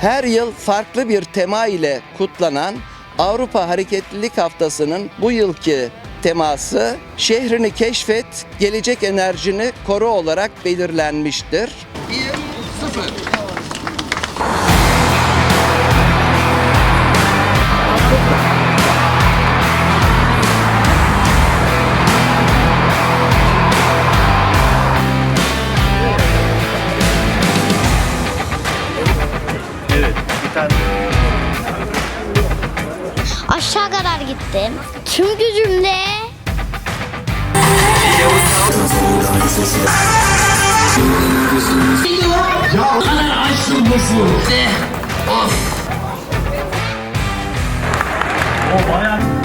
Her yıl farklı bir tema ile kutlanan Avrupa Hareketlilik Haftası'nın bu yılki teması şehrini keşfet, gelecek enerjini koru olarak belirlenmiştir. 1 0 Tane. Aşağı kadar gittim. Tüm gücümle O bayağı.